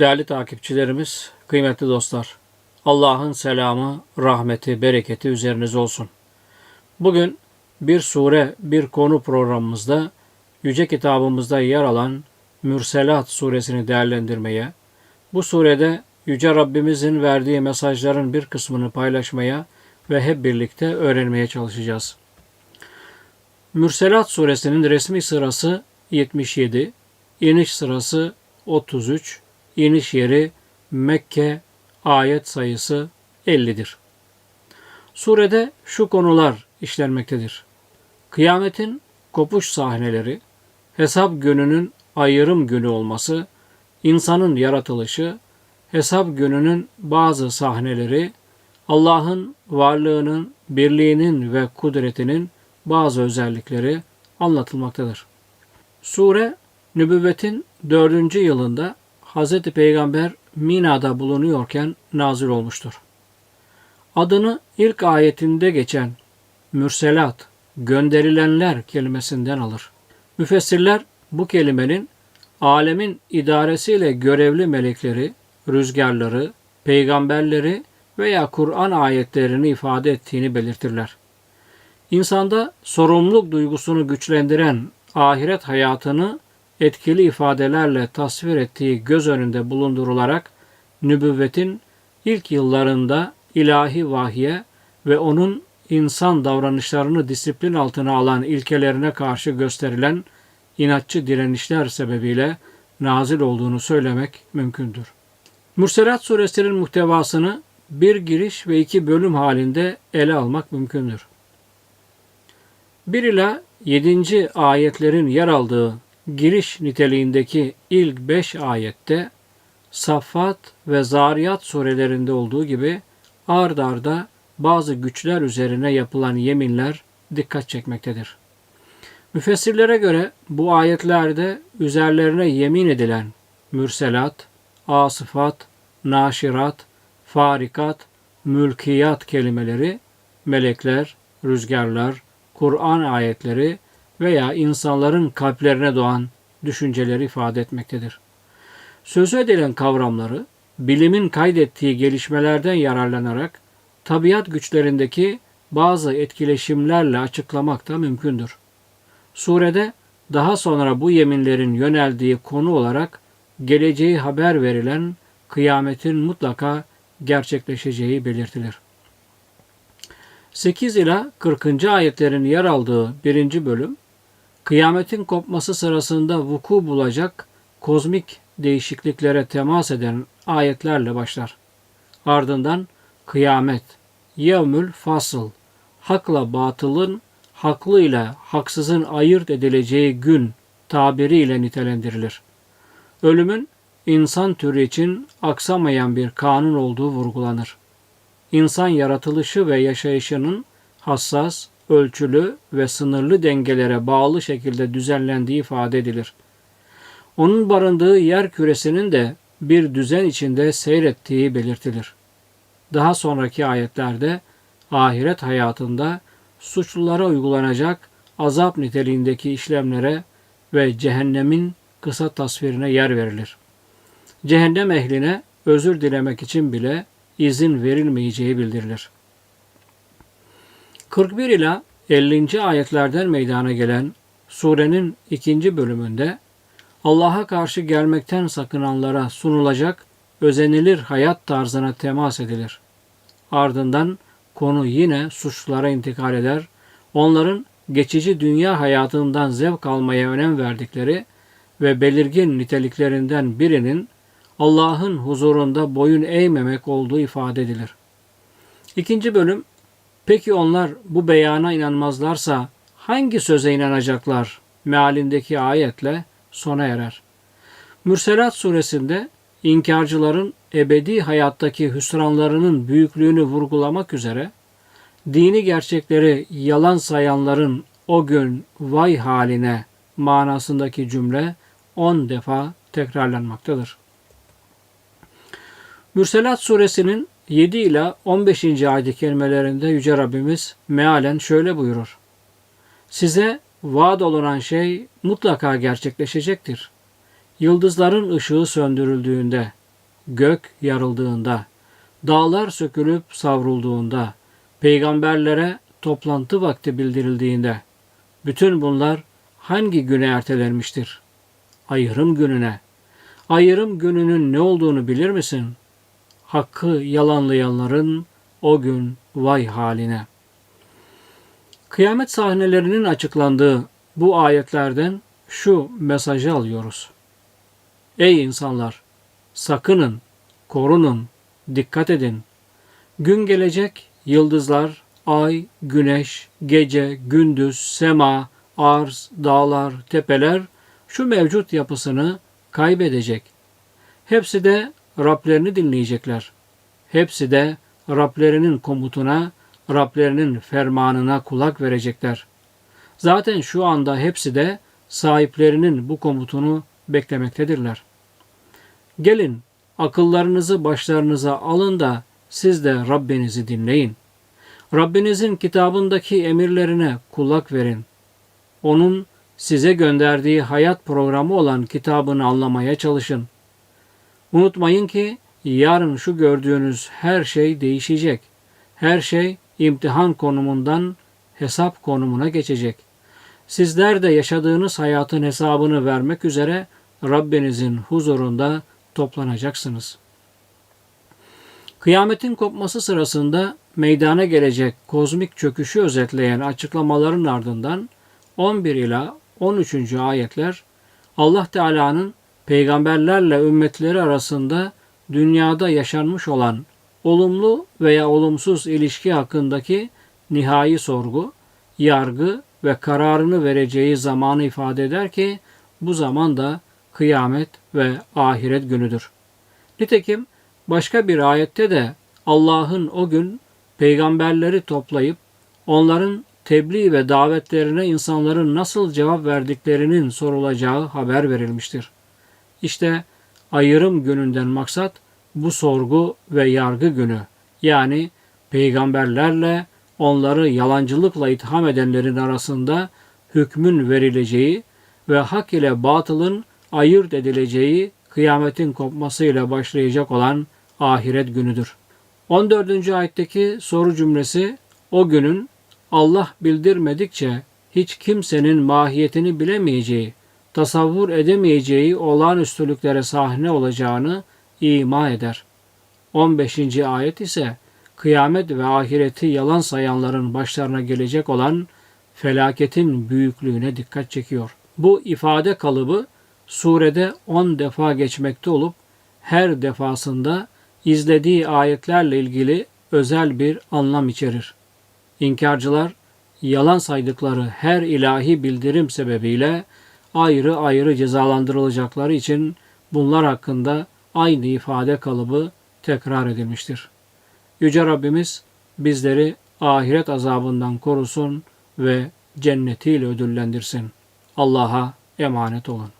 Değerli takipçilerimiz, kıymetli dostlar, Allah'ın selamı, rahmeti, bereketi üzerinize olsun. Bugün bir sure, bir konu programımızda Yüce kitabımızda yer alan Mürselat suresini değerlendirmeye, bu surede Yüce Rabbimizin verdiği mesajların bir kısmını paylaşmaya ve hep birlikte öğrenmeye çalışacağız. Mürselat suresinin resmi sırası 77, iniş sırası 33, iniş yeri Mekke, ayet sayısı 50'dir. Surede şu konular işlenmektedir. Kıyametin kopuş sahneleri, hesap gününün ayrım günü olması, insanın yaratılışı, hesap gününün bazı sahneleri, Allah'ın varlığının, birliğinin ve kudretinin bazı özellikleri anlatılmaktadır. Sure, nübüvvetin dördüncü yılında Hz. Peygamber Mina'da bulunuyorken nazil olmuştur. Adını ilk ayetinde geçen mürselat, gönderilenler kelimesinden alır. Müfessirler bu kelimenin alemin idaresiyle görevli melekleri, rüzgarları, peygamberleri veya Kur'an ayetlerini ifade ettiğini belirtirler. İnsanda sorumluluk duygusunu güçlendiren ahiret hayatını etkili ifadelerle tasvir ettiği göz önünde bulundurularak nübüvvetin ilk yıllarında ilahi vahye ve onun insan davranışlarını disiplin altına alan ilkelerine karşı gösterilen inatçı direnişler sebebiyle nazil olduğunu söylemek mümkündür. Mürselat suresinin muhtevasını bir giriş ve iki bölüm halinde ele almak mümkündür. 1 ila 7. ayetlerin yer aldığı giriş niteliğindeki ilk 5 ayette Saffat ve Zariyat surelerinde olduğu gibi ard arda bazı güçler üzerine yapılan yeminler dikkat çekmektedir. Müfessirlere göre bu ayetlerde üzerlerine yemin edilen mürselat, asıfat, naşirat, farikat, mülkiyat kelimeleri melekler, rüzgarlar, Kur'an ayetleri veya insanların kalplerine doğan düşünceleri ifade etmektedir. Sözü edilen kavramları bilimin kaydettiği gelişmelerden yararlanarak tabiat güçlerindeki bazı etkileşimlerle açıklamak da mümkündür. Surede daha sonra bu yeminlerin yöneldiği konu olarak geleceği haber verilen kıyametin mutlaka gerçekleşeceği belirtilir. 8 ila 40. ayetlerin yer aldığı birinci bölüm, kıyametin kopması sırasında vuku bulacak kozmik değişikliklere temas eden ayetlerle başlar. Ardından kıyamet, yevmül fasıl, hakla batılın, haklı ile haksızın ayırt edileceği gün tabiriyle nitelendirilir. Ölümün insan türü için aksamayan bir kanun olduğu vurgulanır. İnsan yaratılışı ve yaşayışının hassas, ölçülü ve sınırlı dengelere bağlı şekilde düzenlendiği ifade edilir. Onun barındığı yer küresinin de bir düzen içinde seyrettiği belirtilir. Daha sonraki ayetlerde ahiret hayatında suçlulara uygulanacak azap niteliğindeki işlemlere ve cehennemin kısa tasvirine yer verilir. Cehennem ehline özür dilemek için bile izin verilmeyeceği bildirilir. 41 ila 50. ayetlerden meydana gelen surenin ikinci bölümünde Allah'a karşı gelmekten sakınanlara sunulacak özenilir hayat tarzına temas edilir. Ardından konu yine suçlulara intikal eder. Onların geçici dünya hayatından zevk almaya önem verdikleri ve belirgin niteliklerinden birinin Allah'ın huzurunda boyun eğmemek olduğu ifade edilir. İkinci bölüm, peki onlar bu beyana inanmazlarsa hangi söze inanacaklar mealindeki ayetle sona erer. Mürselat suresinde inkarcıların ebedi hayattaki hüsranlarının büyüklüğünü vurgulamak üzere dini gerçekleri yalan sayanların o gün vay haline manasındaki cümle on defa tekrarlanmaktadır. Mürselat suresinin 7 ila 15. ayet-i kerimelerinde Yüce Rabbimiz mealen şöyle buyurur. Size vaat olunan şey mutlaka gerçekleşecektir. Yıldızların ışığı söndürüldüğünde gök yarıldığında, dağlar sökülüp savrulduğunda, peygamberlere toplantı vakti bildirildiğinde, bütün bunlar hangi güne ertelenmiştir? Ayrım gününe. Ayrım gününün ne olduğunu bilir misin? Hakkı yalanlayanların o gün vay haline. Kıyamet sahnelerinin açıklandığı bu ayetlerden şu mesajı alıyoruz. Ey insanlar! Sakının, korunun, dikkat edin. Gün gelecek, yıldızlar, ay, güneş, gece, gündüz, sema, arz, dağlar, tepeler şu mevcut yapısını kaybedecek. Hepsi de Rablerini dinleyecekler. Hepsi de Rablerinin komutuna, Rablerinin fermanına kulak verecekler. Zaten şu anda hepsi de sahiplerinin bu komutunu beklemektedirler. Gelin akıllarınızı başlarınıza alın da siz de Rabbinizi dinleyin. Rabbinizin kitabındaki emirlerine kulak verin. Onun size gönderdiği hayat programı olan kitabını anlamaya çalışın. Unutmayın ki yarın şu gördüğünüz her şey değişecek. Her şey imtihan konumundan hesap konumuna geçecek. Sizler de yaşadığınız hayatın hesabını vermek üzere Rabbinizin huzurunda toplanacaksınız. Kıyametin kopması sırasında meydana gelecek kozmik çöküşü özetleyen açıklamaların ardından 11 ila 13. ayetler Allah Teala'nın peygamberlerle ümmetleri arasında dünyada yaşanmış olan olumlu veya olumsuz ilişki hakkındaki nihai sorgu, yargı ve kararını vereceği zamanı ifade eder ki bu zaman da kıyamet ve ahiret günüdür. Nitekim başka bir ayette de Allah'ın o gün peygamberleri toplayıp onların tebliğ ve davetlerine insanların nasıl cevap verdiklerinin sorulacağı haber verilmiştir. İşte ayrım gününden maksat bu sorgu ve yargı günü yani peygamberlerle onları yalancılıkla itham edenlerin arasında hükmün verileceği ve hak ile batılın ayırt edileceği kıyametin kopmasıyla başlayacak olan ahiret günüdür. 14. ayetteki soru cümlesi o günün Allah bildirmedikçe hiç kimsenin mahiyetini bilemeyeceği, tasavvur edemeyeceği olağanüstülüklere sahne olacağını ima eder. 15. ayet ise kıyamet ve ahireti yalan sayanların başlarına gelecek olan felaketin büyüklüğüne dikkat çekiyor. Bu ifade kalıbı surede 10 defa geçmekte olup her defasında izlediği ayetlerle ilgili özel bir anlam içerir. İnkarcılar yalan saydıkları her ilahi bildirim sebebiyle ayrı ayrı cezalandırılacakları için bunlar hakkında aynı ifade kalıbı tekrar edilmiştir. Yüce Rabbimiz bizleri ahiret azabından korusun ve cennetiyle ödüllendirsin. Allah'a emanet olun.